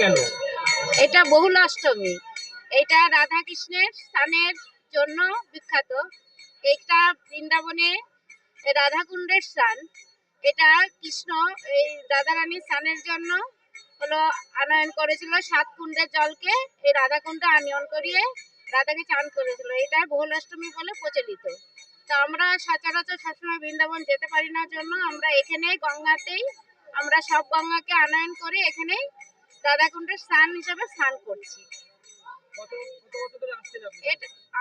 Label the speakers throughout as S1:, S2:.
S1: কেন?
S2: এটা বহুল অষ্টমী এটা রাধা কৃষ্ণের স্থানের জন্য বিখ্যাত। এটা বৃন্দাবনে রাধাকুণ্ডের স্থান এটা কৃষ্ণ এই রাধারানীর স্থানের জন্য হলো আনয়ন করেছিল সাত কুণ্ডের জলকে। এই রাধাকুণ্ডে আনয়ন করিয়ে রাধাকে চান করেছিল। এটা বহুল অষ্টমী বলে প্রচলিত। তো আমরা সচরাচর সবসময় বৃন্দাবন যেতে পারি না জন্য আমরা এখানে গঙ্গাতেই আমরা সব গঙ্গাকে আনয়ন করে এখানেই রাধাকুণ্ডের স্নান হিসাবে স্নান করছি।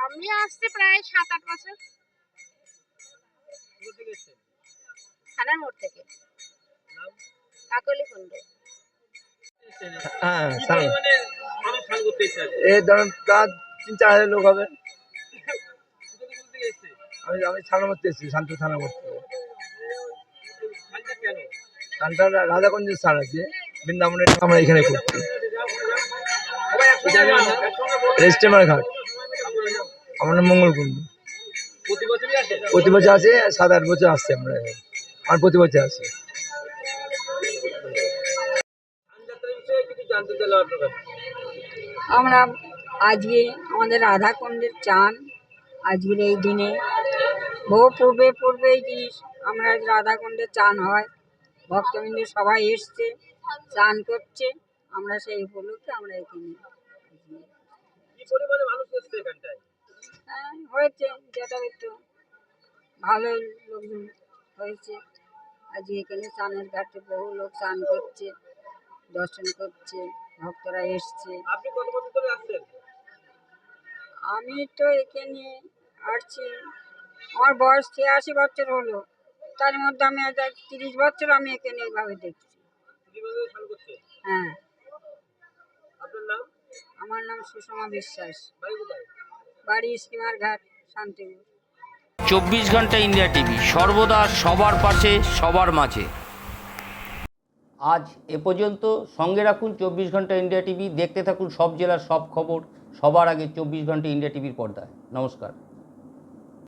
S2: আমি আসছি প্রায় সাত আট বছর। থানার মোড় থেকে।
S1: নাম?
S2: কাকলি কুণ্ড।
S3: হ্যাঁ? এই ধরুন তার তিন চার হাজার লোক হবে। আমি আমি থানা করতে এসেছি শান্ত থানা
S1: কেন
S3: স্নানটা রাধাগঞ্জের স্থান আছে বৃন্দাবনের আমরা এখানে করছি। রেস্টেমার ঘাট? আমার নাম মঙ্গলকুণ্ড
S1: প্রতি বছরই আসে?
S3: প্রতি বছর আছে সাত আট বছর আসছে আমরা আর প্রতি বছর আছে
S1: কাছে
S4: আমরা আজকে আমাদের রাধাকুণ্ডের চান আজকের এই দিনে। বহু পূর্বে পূর্বে এই জিনিস আমরা আজ রাধাকুণ্ডের চান হয় ভক্তবৃন্দ সবাই এসছে চান করছে আমরা সেই উপলক্ষে আমরা এখানে হ্যাঁ, হয়েছে যথাযথ ভালোই লোকজন হয়েছে। আজকে এখানে চানের ঘাটে বহু লোক চান করছে দর্শন করছে ভক্তরা এসছে। আমি তো এখানে আসছি আমার বয়স ছিয়াশি বছর হলো। তার মধ্যে আমি আজ তিরিশ বছর আমি এখানে এইভাবে দেখছি। হ্যাঁ। আমার নাম সুষমা বিশ্বাস।
S1: বাড়ি কোথায়?
S4: বাড়ি স্টিমার ঘাট শান্তিপুর।
S5: চব্বিশ ঘণ্টা ইন্ডিয়া টিভি সর্বদা সবার পাশে সবার মাঝে। আজ এ পর্যন্ত সঙ্গে রাখুন চব্বিশ ঘণ্টা ইন্ডিয়া টিভি দেখতে থাকুন সব জেলার সব খবর সবার আগে চব্বিশ ঘণ্টা ইন্ডিয়া টিভির পর্দায়। নমস্কার।